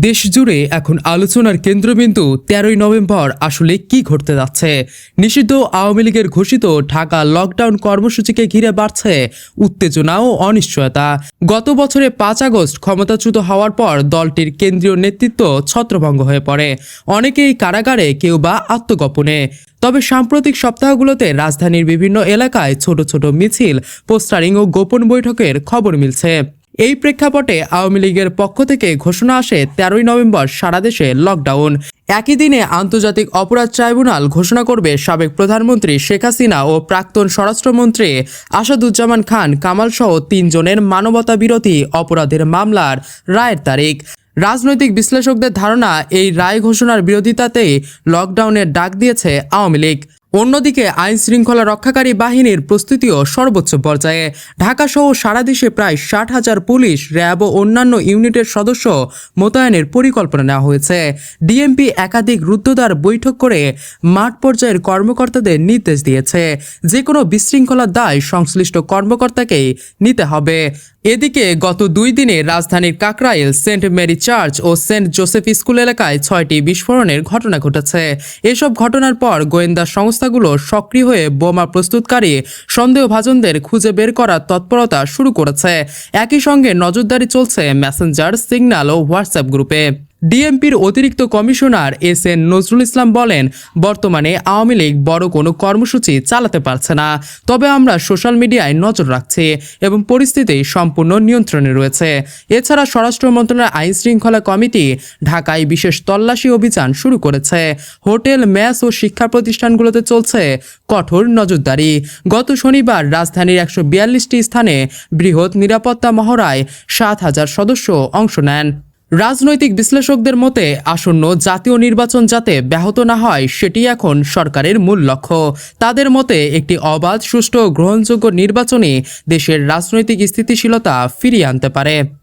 দেশ জুড়ে এখন আলোচনার কেন্দ্রবিন্দু তেরোই নভেম্বর আসলে কি ঘটতে যাচ্ছে? নিষিদ্ধ আওয়ামী লীগের ঘোষিত ঢাকা লকডাউন কর্মসূচিকে ঘিরে বাড়ছে উত্তেজনা ও অনিশ্চয়তা। গত বছরে পাঁচ আগস্ট ক্ষমতাচ্যুত হওয়ার পর দলটির কেন্দ্রীয় নেতৃত্ব ছত্রভঙ্গ হয়ে পড়ে। অনেকেই কারাগারে, কেউ বা আত্মগোপনে। তবে সাম্প্রতিক সপ্তাহগুলোতে রাজধানীর বিভিন্ন এলাকায় ছোট ছোট মিছিল, পোস্টারিং ও গোপন বৈঠকের খবর মিলছে। এই প্রেক্ষাপটে আওয়ামী লীগের পক্ষ থেকে ঘোষণা আসে তেরোই নভেম্বর সারা দেশে লকডাউন একই দিনে আন্তর্জাতিক অপরাধ ট্রাইব্যুনাল ঘোষণা করবে সাবেক প্রধানমন্ত্রী শেখ হাসিনা ও প্রাক্তন স্বরাষ্ট্রমন্ত্রী আসাদুজ্জামান খান কামাল সহ তিনজনের মানবতা বিরোধী অপরাধের মামলার রায়ের তারিখ। রাজনৈতিক বিশ্লেষকদের ধারণা, এই রায় ঘোষণার বিরোধিতাতেই লকডাউনের ডাক দিয়েছে আওয়ামী লীগ। অন্যদিকে আইন শৃঙ্খলা রক্ষাকারী বাহিনীর প্রস্তুতিও সর্বোচ্চ পর্যায়ে। ঢাকা সহ সারা দেশে প্রায় ষাট হাজার পুলিশ, র্যাব ও অন্যান্য ইউনিটের সদস্য মোতায়েনের পরিকল্পনা নেওয়া হয়েছে। ডিএমপি একাধিক রুদ্ধদ্বার বৈঠক করে মাঠ পর্যায়ের কর্মকর্তাদের নির্দেশ দিয়েছে। যে কোনো বিশৃঙ্খলার দায় সংশ্লিষ্ট কর্মকর্তাকেই নিতে হবে। এদিকে গত দুই দিনে রাজধানীর কাকরাইল, সেন্ট মেরি চার্চ ও সেন্ট জোসেফ স্কুল এলাকায় ছয়টি বিস্ফোরণের ঘটনা ঘটেছে। এসব ঘটনার পর গোয়েন্দা সংস্থাগুলো সক্রিয় হয়ে বোমা প্রস্তুতকারী সন্দেহভাজনদের খুঁজে বের করার তৎপরতা শুরু করেছে। একই সঙ্গে নজরদারি চলছে মেসেঞ্জার সিগন্যাল ও হোয়াটসঅ্যাপ গ্রুপে। ডিএমপির অতিরিক্ত commissioner S N Nazrul Islam বলেন, বর্তমানে আওয়ামী লীগ বড় কোনো কর্মসূচি চালাতে পারছে না। তবে আমরা সোশ্যাল মিডিয়ায় নজর রাখছি এবং পরিস্থিতি সম্পূর্ণ নিয়ন্ত্রণে রয়েছে। এছাড়া স্বরাষ্ট্র মন্ত্রণালয়ের আইন শৃঙ্খলা কমিটি ঢাকায় বিশেষ তল্লাশি অভিযান শুরু করেছে। হোটেল, ম্যাস ও শিক্ষা প্রতিষ্ঠানগুলোতে চলছে কঠোর নজরদারি। গত শনিবার রাজধানীর একশো বিয়াল্লিশটি স্থানে বৃহৎ নিরাপত্তা মহড়ায় সাত হাজার সদস্য অংশ নেন। রাজনৈতিক বিশ্লেষকদের মতে, আসন্ন জাতীয় নির্বাচন যাতে ব্যাহত না হয়, সেটি এখন সরকারের মূল লক্ষ্য। তাদের মতে, একটি অবাধ, সুষ্ঠু গ্রহণযোগ্য নির্বাচনই দেশের রাজনৈতিক স্থিতিশীলতা ফিরিয়ে আনতে পারে।